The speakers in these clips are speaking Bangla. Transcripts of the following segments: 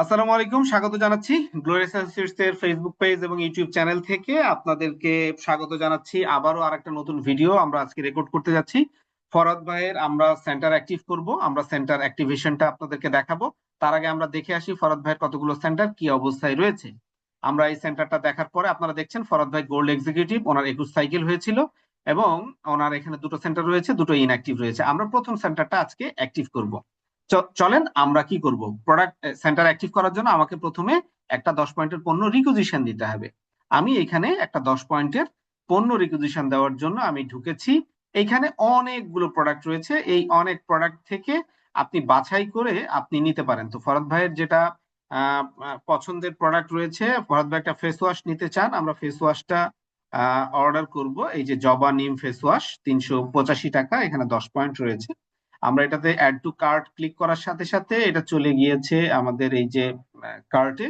আসসালামু আলাইকুম, স্বাগত জানাচ্ছি গ্লোরিয়াস অ্যাসোসিয়েটস এর ফেসবুক পেজ এবং ইউটিউব চ্যানেল থেকে। আপনাদেরকে স্বাগত জানাচ্ছি। আবারও আরেকটা নতুন ভিডিও আমরা আজকে রেকর্ড করতে যাচ্ছি। ফরাদ ভাইয়ের আমরা সেন্টার অ্যাক্টিভ করব, আমরা সেন্টার অ্যাক্টিভেশনটা আপনাদেরকে দেখাবো। তার আগে আমরা দেখে আসি ফরাদ ভাইয়ের কতগুলো সেন্টার কি অবস্থায় রয়েছে। আমরা এই সেন্টারটা দেখার পরে আপনারা দেখছেন ফরাদ ভাই গোল্ড এক্সিকিউটিভ ওনার একুশ সাইকেল হয়েছিল এবং ওনার এখানে দুটো সেন্টার রয়েছে, দুটো ইনঅ্যাক্টিভ রয়েছে। আমরা প্রথম সেন্টারটা আজকে অ্যাক্টিভ করব। চলেন আমরা কি করব? প্রোডাক্ট সেন্টার অ্যাক্টিভ করার জন্য আমাকে প্রথমে একটা দশ পয়েন্টের পণ্য রিকুজিশন দিতে হবে। আমি এখানে একটা দশ পয়েন্টের পণ্য রিকুজিশন দেওয়ার জন্য আমি ঢুকেছি। এইখানে অনেকগুলো প্রোডাক্ট রয়েছে। এই অনেক প্রোডাক্ট থেকে আপনি বাছাই করে আপনি নিতে পারেন। তো ফরদ ভাইয়ের যেটা পছন্দের প্রোডাক্ট রয়েছে ফরদ ভাই একটা ফেস ওয়াশ নিতে চান, আমরা ফেস ওয়াশটা অর্ডার করব। এই যে জবা নিম ফেস ওয়াশ তিনশো পঁচাশি টাকা, এখানে দশ পয়েন্ট রয়েছে। আমরা এটাতে অ্যাড টু কার্ট ক্লিক করার সাথে সাথে এটা চলে গিয়েছে আমাদের এই যে কার্টে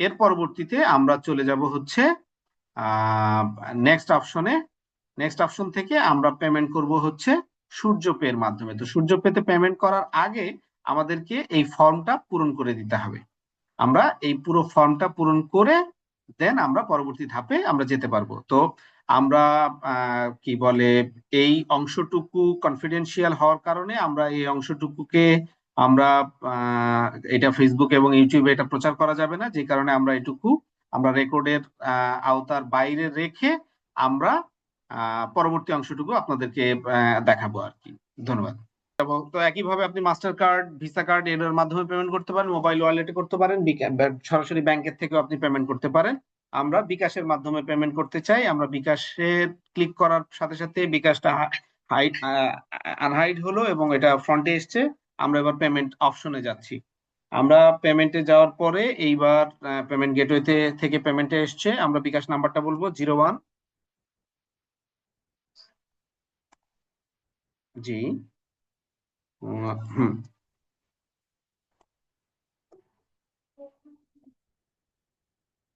এর পরবর্তীতে আমরা চলে যাব হচ্ছে নেক্সট অপশনে নেক্সট অপশন থেকে আমরা পেমেন্ট করব হচ্ছে সূর্য পে এর মাধ্যমে। তো সূর্য পেতে পেমেন্ট করার আগে আমাদেরকে এই ফর্মটা পূরণ করে দিতে হবে। আমরা এই পুরো ফর্মটা পূরণ করে দেন আমরা পরবর্তী ধাপে আমরা যেতে পারব। তো আমরা কি বলে, এই অংশটুকু কনফিডেন্সিয়াল হওয়ার কারণে আমরা এই অংশটুকুকে আমরা এটা ফেসবুক এবং ইউটিউবে এটা প্রচার করা যাবে না। যে কারণে আমরা এটুকু, আমরা রেকর্ডের আওতার বাইরে রেখে আমরা পরবর্তী অংশটুকু আপনাদেরকে দেখাবো আর কি। ধন্যবাদ। তো একইভাবে আপনি মাস্টার কার্ড ভিসা কার্ড এর মাধ্যমে পেমেন্ট করতে পারেন মোবাইল ওয়ালেটে করতে পারেন সরাসরি ব্যাংকের থেকেও আপনি পেমেন্ট করতে পারেন। আমরা বিকাশের মাধ্যমে পেমেন্ট করতে চাই, আমরা বিকাশে ক্লিক করার সাথে সাথে বিকাশটা হাইড আনহাইড হলো এবং এটা ফ্রন্টে এসছে। আমরা এবার পেমেন্ট অপশনে যাচ্ছি। আমরা পেমেন্টে যাওয়ার পরে এইবার পেমেন্ট গেটওয়েতে থেকে পেমেন্টে এসছে। আমরা বিকাশ নাম্বারটা বলব জিরো ওয়ান। জি। হুম।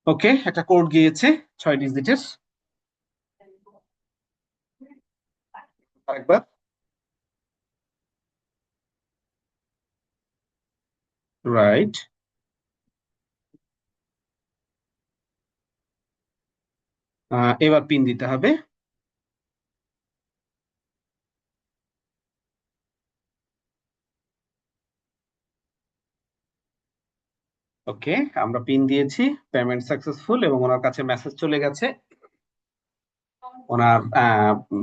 ওকে একটা কোড গিয়েছে ছয় ডিজিটের রাইট এবার পিন দিতে হবে। ওকে আমরা পিন দিয়েছি পেমেন্ট সাকসেসফুল এবং ওনার কাছে মেসেজ চলে গেছে। ওনার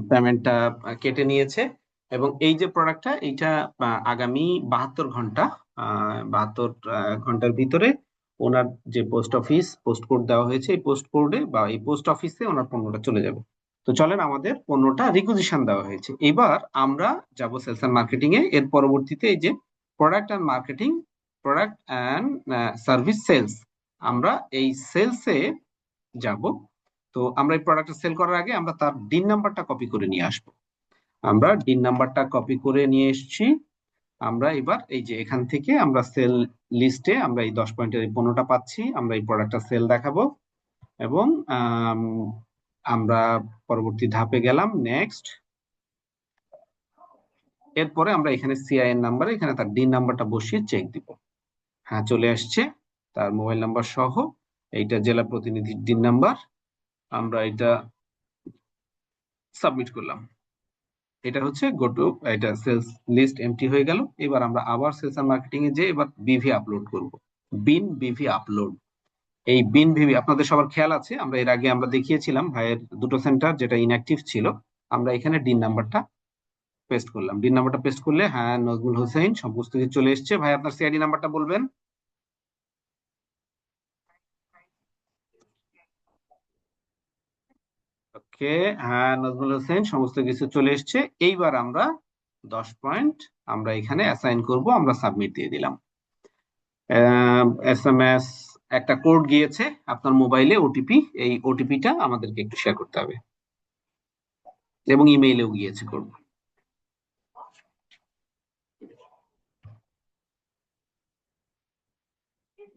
পেমেন্টটা কেটে নিয়েছে এবং এই যে প্রোডাক্টটা এইটা আগামী বাহাত্তর ঘণ্টা বাহাত্তর ঘণ্টার ভিতরে ওনার যে পোস্ট অফিস পোস্ট কোড দেওয়া হয়েছে, এই পোস্ট কোডে বা এই পোস্ট অফিসে ওনার পণ্যটা চলে যাবে। তো চলেন আমাদের পণ্যটা রিকুজিশন দেওয়া হয়েছে। এবার আমরা যাব সেলস মার্কেটিং এ, এর পরবর্তীতে এই যে product and marketing product and service sales আমরা এই সেলসে যাব। তো আমরা এই প্রোডাক্টটা সেল করার আগে আমরা তার ডিন নাম্বারটা কপি করে নিয়ে আসব। আমরা ডিন নাম্বারটা কপি করে নিয়ে এসেছি। আমরা এবার এই যে এখান থেকে আমরা সেল লিস্টে আমরা এই দশ পয়েন্টের এই পাচ্ছি। আমরা এই প্রোডাক্টটা সেল দেখাবো এবং আমরা পরবর্তী ধাপে গেলাম। নেক্সট এরপরে আমরা এখানে সিআইএন নাম্বার এখানে তার ডিন নাম্বারটা বসিয়ে চেক দিব। হ্যাঁ চলে আসছে। তার মোবাইল নাম্বার সহ এইটা জেলা প্রতিনিধির দিন নাম্বার। আমরা এটা সাবমিট করলাম। এটা হচ্ছে গোটু এটা সেলস লিস্ট এমটি হয়ে গেল। এবার আমরা আবার সেলস আর মার্কেটিং এ যে এবার বিভি আপলোড করব। বিন বিভি আপলোড এই বিন বিভি আপনাদের সবার খেয়াল আছে? আমরা এর আগে আমরা দেখিয়েছিলাম ভাইয়ের দুটো সেন্টার যেটা ইনঅ্যাক্টিভ ছিল। আমরা এখানে ডিন নাম্বারটা পেস্ট করলাম। ডিন নাম্বারটা পেস্ট করলে হ্যাঁ নজমুল হোসেন, সমস্ত কিছু চলে এসছে। ভাই, আপনার সিআইডি নাম্বারটা বলবেন? ওকে হ্যাঁ নজমুল হোসেন, সমস্ত কিছু চলে এসছে। এইবার আমরা দশ পয়েন্ট আমরা এখানে অ্যাসাইন করব, আমরা সাবমিট দিয়ে দিলাম। এস এম এস একটা কোড গিয়েছে আপনার মোবাইলে ওটিপি এই ওটিপিটা আমাদেরকে একটু শেয়ার করতে হবে। এবং ইমেইলেও গিয়েছে কোড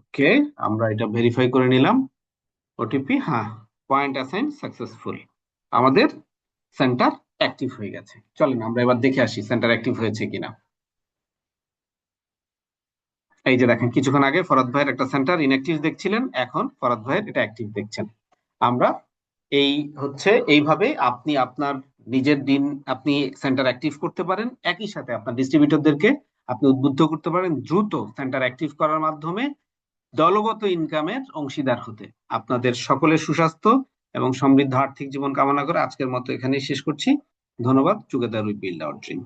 ওকে, আমরা এটা ভেরিফাই করে নিলাম। ওটিপি হ্যাঁ পয়েন্ট অ্যাসাইন সাকসেসফুল আমাদের সেন্টার অ্যাক্টিভ হয়ে গেছে। চলেন, আমরা এবার দেখে আসি সেন্টার অ্যাক্টিভ হয়েছে কিনা। এই যে দেখেন, কিছুক্ষণ আগে ফরাদ ভাইয়ের একটা সেন্টার ইনঅ্যাক্টিভ দেখছিলেন, এখন ফরাদ ভাইয়ের এটা অ্যাক্টিভ দেখছেন। আমরা এই হচ্ছে, এইভাবে আপনি আপনার নিজের দিন আপনি সেন্টার অ্যাক্টিভ করতে পারেন। একই সাথে আপনার ডিস্ট্রিবিউটরদেরকে আপনি উদ্বুদ্ধ করতে পারেন। দ্রুত সেন্টার অ্যাক্টিভ করার মাধ্যমে দলগত ইনকামের অংশীদার হতে। আপনাদের সকলের সুস্বাস্থ্য এবং সমৃদ্ধ আর্থিক জীবন কামনা করে আজকের মতো এখানেই শেষ করছি। ধন্যবাদ together with build our dream